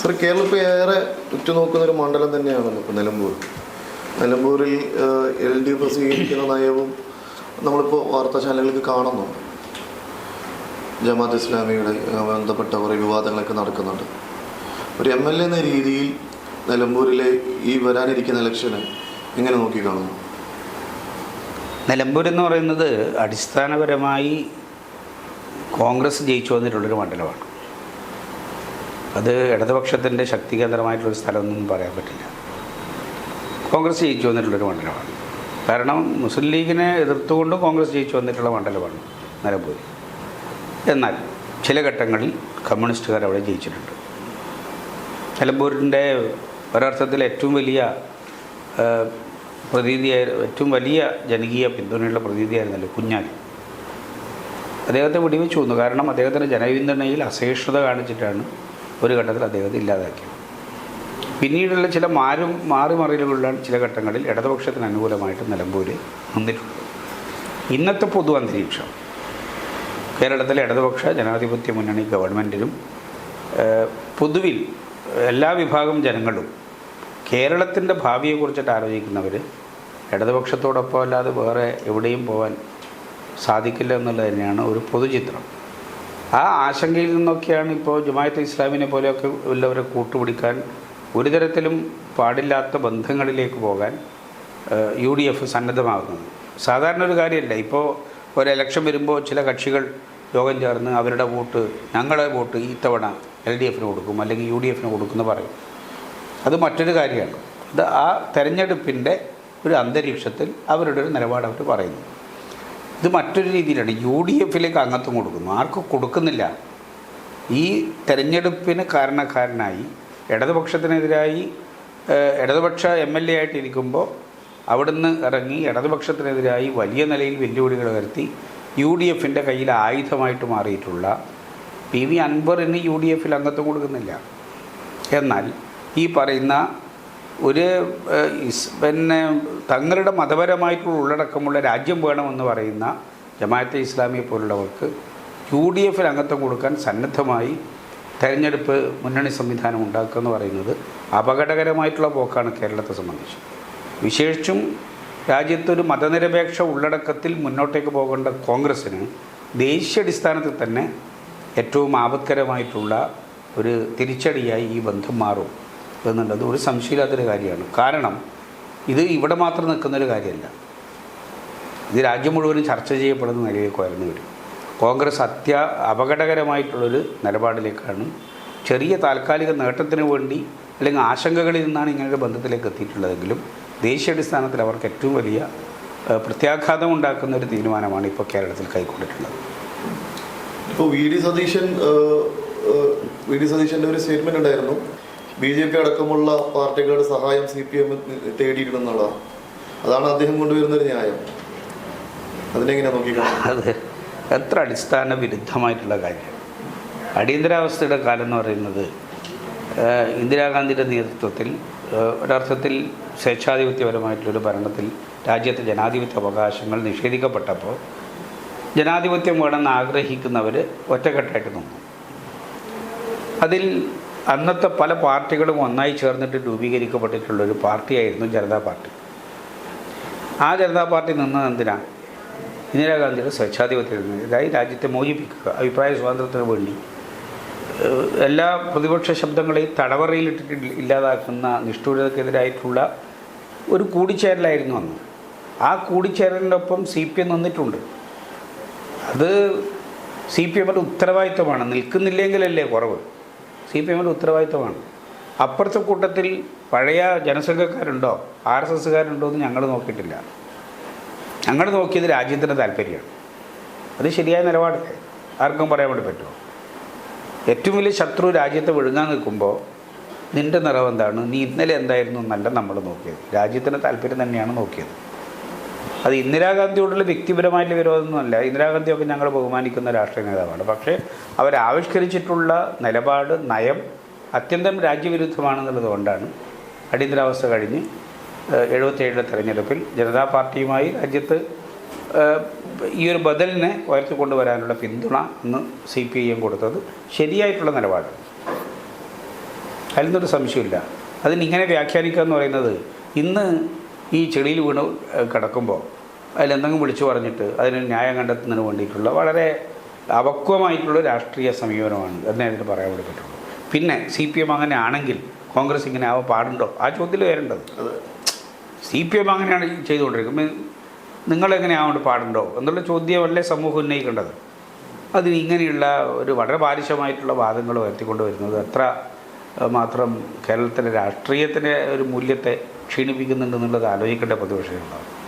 Sir Keralam ഇപ്പോൾ ഏറെ ഉറ്റുനോക്കുന്ന ഒരു മണ്ഡലം തന്നെയാണല്ലോ ഇപ്പോൾ നിലമ്പൂർ. നിലമ്പൂരിൽ എൽ ഡി എഫ് സ്വീകരിക്കുന്ന നയവും നമ്മളിപ്പോൾ വാർത്താ ചാനലുകൾക്ക് കാണുന്നുണ്ട് ജമാഅത്ത് ഇസ്ലാമിയുടെ ബന്ധപ്പെട്ട കുറേ വിവാദങ്ങളൊക്കെ നടക്കുന്നുണ്ട്. ഒരു എം എൽ എ എന്ന രീതിയിൽ നിലമ്പൂരിലെ ഈ വരാനിരിക്കുന്ന ഇലക്ഷന് എങ്ങനെ നോക്കി കാണുന്നു? നിലമ്പൂർ എന്ന് പറയുന്നത് അടിസ്ഥാനപരമായി കോൺഗ്രസ് ജയിച്ചു വന്നിട്ടുള്ളൊരു മണ്ഡലമാണ്. അത് ഇടതുപക്ഷത്തിന്റെ ശക്തി കേന്ദ്രമായിട്ടുള്ളൊരു സ്ഥലമൊന്നും പറയാൻ പറ്റില്ല. കോൺഗ്രസ് ജയിച്ചു വന്നിട്ടുള്ളൊരു മണ്ഡലമാണ്. കാരണം മുസ്ലിം ലീഗിനെ എതിർത്തുകൊണ്ട് കോൺഗ്രസ് ജയിച്ചു വന്നിട്ടുള്ള മണ്ഡലമാണ് നിലമ്പൂർ. എന്നാൽ ചില ഘട്ടങ്ങളിൽ കമ്മ്യൂണിസ്റ്റുകാർ അവിടെ ജയിച്ചിട്ടുണ്ട്. നിലമ്പൂരിന്റെ ഒരർത്ഥത്തിൽ ഏറ്റവും വലിയ പ്രതീതിയായ ഏറ്റവും വലിയ ജനകീയ പിന്തുണയുള്ള പ്രതീതിയായിരുന്നല്ലോ കുഞ്ഞാലി. അദ്ദേഹത്തെ വെടിവെച്ചു വന്നു. കാരണം അദ്ദേഹത്തിന്റെ ജനപിന്തുണയിൽ അസഹിഷ്ണുത കാണിച്ചിട്ടാണ് ഒരു ഘട്ടത്തിൽ അദ്ദേഹത്തെ ഇല്ലാതാക്കി. പിന്നീടുള്ള ചില മാറും മാറിമറിയലുകളുള്ള ചില ഘട്ടങ്ങളിൽ ഇടതുപക്ഷത്തിന് അനുകൂലമായിട്ട് നിലമ്പൂർ നിന്നിട്ടുള്ളത് ഇന്നത്തെ പൊതു അന്തരീക്ഷം. കേരളത്തിലെ ഇടതുപക്ഷ ജനാധിപത്യ മുന്നണി ഗവൺമെന്റിനും പൊതുവിൽ എല്ലാ വിഭാഗം ജനങ്ങളും കേരളത്തിന്റെ ഭാവിയെക്കുറിച്ചിട്ട് ആലോചിക്കുന്നവർ ഇടതുപക്ഷത്തോടൊപ്പം അല്ലാതെ വേറെ എവിടെയും പോകാൻ സാധിക്കില്ല എന്നുള്ളത് തന്നെയാണ് ഒരു പൊതുചിത്രം. ആ ആശങ്കയിൽ നിന്നൊക്കെയാണ് ഇപ്പോൾ ജമായത്ത് ഇസ്ലാമിനെ പോലെയൊക്കെ ഉള്ളവരെ കൂട്ടുപിടിക്കാൻ ഒരു തരത്തിലും പാടില്ലാത്ത ബന്ധങ്ങളിലേക്ക് പോകാൻ യു ഡി എഫ് സന്നദ്ധമാകുന്നത്. സാധാരണ ഒരു കാര്യമല്ല. ഇപ്പോൾ ഒരു ഇലക്ഷൻ വരുമ്പോൾ ചില കക്ഷികൾ യോഗം ചേർന്ന് അവരുടെ വോട്ട് ഞങ്ങളുടെ വോട്ട് ഇത്തവണ എൽ ഡി എഫിന് കൊടുക്കും അല്ലെങ്കിൽ യു ഡി എഫിന് കൊടുക്കുമെന്ന് പറയും. അത് മറ്റൊരു കാര്യമാണ്. അത് ആ തെരഞ്ഞെടുപ്പിന്റെ ഒരു അന്തരീക്ഷത്തിൽ അവരുടെ ഒരു നിലപാട് അവർ പറയുന്നു. ഇത് മറ്റൊരു രീതിയിലാണ്. യു ഡി എഫിലേക്ക് അംഗത്വം കൊടുക്കുന്നു. ആർക്കും കൊടുക്കുന്നില്ല. ഈ തെരഞ്ഞെടുപ്പിന് കാരണക്കാരനായി ഇടതുപക്ഷത്തിനെതിരായി ഇടതുപക്ഷ എം എൽ എ ആയിട്ടിരിക്കുമ്പോൾ അവിടുന്ന് ഇറങ്ങി ഇടതുപക്ഷത്തിനെതിരായി വലിയ നിലയിൽ വെല്ലുവിളികൾ വരുത്തി യു ഡി എഫിന്റെ കയ്യിൽ ആയുധമായിട്ട് മാറിയിട്ടുള്ള പി വി അൻവറിന് യു ഡി എഫിൽ അംഗത്വം കൊടുക്കുന്നില്ല. എന്നാൽ ഈ പറയുന്ന ഒരു പിന്നെ തങ്ങളുടെ മതപരമായിട്ടുള്ള ഉള്ളടക്കമുള്ള രാജ്യം വേണമെന്ന് പറയുന്ന ജമാഅത്തെ ഇസ്ലാമിയെ പോലുള്ളവർക്ക് യു ഡി എഫിൽ അംഗത്വം കൊടുക്കാൻ സന്നദ്ധമായി തെരഞ്ഞെടുപ്പ് മുന്നണി സംവിധാനം ഉണ്ടാക്കുക എന്ന് പറയുന്നത് അപകടകരമായിട്ടുള്ള പോക്കാണ് കേരളത്തെ സംബന്ധിച്ച്. വിശേഷിച്ചും രാജ്യത്തൊരു മതനിരപേക്ഷ ഉള്ളടക്കത്തിൽ മുന്നോട്ടേക്ക് പോകേണ്ട കോൺഗ്രസ്സിന് ദേശീയാടിസ്ഥാനത്തിൽ തന്നെ ഏറ്റവും ആപത്കരമായിട്ടുള്ള ഒരു തിരിച്ചടിയായി ഈ ബന്ധം മാറും. എന്നുള്ളത് ഒരു സംശയമില്ലാത്തൊരു കാര്യമാണ്. കാരണം ഇത് ഇവിടെ മാത്രം നിൽക്കുന്നൊരു കാര്യമല്ല. ഇത് രാജ്യം മുഴുവനും ചർച്ച ചെയ്യപ്പെടുന്ന നിലയിലേക്ക് ഉയർന്നു വരും. കോൺഗ്രസ് അത്യ അപകടകരമായിട്ടുള്ളൊരു നിലപാടിലേക്കാണ് ചെറിയ താൽക്കാലിക നേട്ടത്തിന് വേണ്ടി അല്ലെങ്കിൽ ആശങ്കകളിൽ നിന്നാണ് ഇങ്ങനൊരു ബന്ധത്തിലേക്ക് എത്തിയിട്ടുള്ളതെങ്കിലും ദേശീയാടിസ്ഥാനത്തിൽ അവർക്ക് ഏറ്റവും വലിയ പ്രത്യാഘാതം ഉണ്ടാക്കുന്ന ഒരു തീരുമാനമാണ് ഇപ്പോൾ കേരളത്തിൽ കൈക്കൊണ്ടിട്ടുള്ളത്. ഇപ്പോൾ V D Satheesan V D സതീശന്റെ ഒരു സ്റ്റേറ്റ്മെന്റ് ഉണ്ടായിരുന്നു. ബി ജെ പി അടക്കമുള്ള പാർട്ടികളുടെ സഹായം സി പി എം തേടിയിരുന്നെന്നുള്ളതാണ് അതാണ് അദ്ദേഹം കൊണ്ടുവരുന്ന ഒരു ന്യായം അതിനെങ്ങനെ നോക്കിക്കാണാം അത് എത്ര അടിസ്ഥാന വിരുദ്ധമായിട്ടുള്ള കാര്യം. അടിയന്തരാവസ്ഥയുടെ കാലം എന്ന് പറയുന്നത് ഇന്ദിരാഗാന്ധിയുടെ നേതൃത്വത്തിൽ ഒരർത്ഥത്തിൽ സ്വേച്ഛാധിപത്യപരമായിട്ടുള്ളൊരു ഭരണത്തിൽ രാജ്യത്തെ ജനാധിപത്യ അവകാശങ്ങൾ നിഷേധിക്കപ്പെട്ടപ്പോൾ ജനാധിപത്യം വേണമെന്ന് ആഗ്രഹിക്കുന്നവർ ഒറ്റക്കെട്ടായിട്ട് നിന്നു. അതിൽ അന്നത്തെ പല പാർട്ടികളും ഒന്നായി ചേർന്നിട്ട് രൂപീകരിക്കപ്പെട്ടിട്ടുള്ളൊരു പാർട്ടിയായിരുന്നു ജനതാ പാർട്ടി. ആ ജനതാ പാർട്ടി നിന്നത് എന്തിനാണ് ഇന്ദിരാഗാന്ധിയുടെ സ്വേച്ഛാധിപത്യത്തിനെതിരായി രാജ്യത്തെ മോചിപ്പിക്കുക അഭിപ്രായ സ്വാതന്ത്ര്യത്തിന് വേണ്ടി. എല്ലാ പ്രതിപക്ഷ ശബ്ദങ്ങളെയും തടവറയിലിട്ടിട്ട് ഇല്ലാതാക്കുന്ന നിഷ്ഠൂരതക്കെതിരായിട്ടുള്ള ഒരു കൂടിച്ചേരലായിരുന്നു അന്ന്. ആ കൂടിച്ചേരലിനൊപ്പം സി പി എം നിന്നിട്ടുണ്ട്. അത് സി പി എമ്മിന്റെ ഉത്തരവാദിത്തമാണ് നിൽക്കുന്നില്ലെങ്കിലല്ലേ കുറവ്. സി പി എമ്മിന്റെ ഉത്തരവാദിത്വമാണ്. അപ്പുറത്തെ കൂട്ടത്തിൽ പഴയ ജനസംഘക്കാരുണ്ടോ? ആർ എസ് എസ്സുകാരുണ്ടോ എന്ന് ഞങ്ങൾ നോക്കിയിട്ടില്ല. ഞങ്ങൾ നോക്കിയത് രാജ്യത്തിന്റെ താല്പര്യമാണ്. അത് ശരിയായ നിലപാടല്ലേ ആർക്കും പറയാൻ വേണ്ടി പറ്റുമോ? ഏറ്റവും വലിയ ശത്രു രാജ്യത്തെ വിഴുങ്ങാൻ നിൽക്കുമ്പോൾ നിന്റെ നിറവ് എന്താണ്? നീ ഇന്നലെ എന്തായിരുന്നു എന്നല്ല നമ്മൾ നോക്കിയത്. രാജ്യത്തിന്റെ താല്പര്യം തന്നെയാണ് നോക്കിയത്. അത് ഇന്ദിരാഗാന്ധിയോടുള്ള വ്യക്തിപരമായിട്ടുള്ള വിരോധമൊന്നുമല്ല. ഇന്ദിരാഗാന്ധിയൊക്കെ ഞങ്ങൾ ബഹുമാനിക്കുന്ന രാഷ്ട്രീയ നേതാവാണ്. പക്ഷേ അവരാവിഷ്കരിച്ചിട്ടുള്ള നിലപാട് നയം അത്യന്തം രാജ്യവിരുദ്ധമാണെന്നുള്ളതുകൊണ്ടാണ് അടിയന്തരാവസ്ഥ കഴിഞ്ഞ് എഴുപത്തേഴിലെ തെരഞ്ഞെടുപ്പിൽ ജനതാ പാർട്ടിയുമായി രാജ്യത്ത് ഈ ഒരു ബദലിനെ ഉയർത്തിക്കൊണ്ടുവരാനുള്ള പിന്തുണ ഇന്ന് സി പി ഐ എം കൊടുത്തത് ശരിയായിട്ടുള്ള നിലപാട്. അതിൽ നിന്നൊരു സംശയമില്ല അതിനിങ്ങനെ വ്യാഖ്യാനിക്കുക എന്ന് പറയുന്നത് ഇന്ന് ഈ ചെളിയിൽ വീണ് കിടക്കുമ്പോൾ അതിലെന്തെങ്കിലും വിളിച്ചു പറഞ്ഞിട്ട് അതിന് ന്യായം കണ്ടെത്തുന്നതിന് വേണ്ടിയിട്ടുള്ള വളരെ അപക്വമായിട്ടുള്ള രാഷ്ട്രീയ സമീപനമാണ് എന്നേ അതിന് പറയാൻ വേണ്ടി പറ്റുള്ളൂ പിന്നെ സി പി എം അങ്ങനെ ആണെങ്കിൽ കോൺഗ്രസ് ഇങ്ങനെ ആവാൻ പാടുണ്ടോ? ആ ചോദ്യത്തിൽ വരേണ്ടത്. അതെ. സി പി എം അങ്ങനെയാണ് ചെയ്തുകൊണ്ടിരിക്കുന്നത്. നിങ്ങളെങ്ങനെ ആവേണ്ട പാടുണ്ടോ എന്നുള്ള ചോദ്യമല്ലേ സമൂഹം ഉന്നയിക്കേണ്ടത്. അതിന് ഇങ്ങനെയുള്ള ഒരു വളരെ ബാലിശമായിട്ടുള്ള വാദങ്ങൾ ഉയർത്തിക്കൊണ്ട് വരുന്നത് അത്ര മാത്രം കേരളത്തിലെ രാഷ്ട്രീയത്തിന്റെ ഒരു മൂല്യത്തെ ക്ഷീണിപ്പിക്കുന്നുണ്ടെന്നുള്ളത് ആലോചിക്കേണ്ട പ്രതിപക്ഷങ്ങളുണ്ടാവും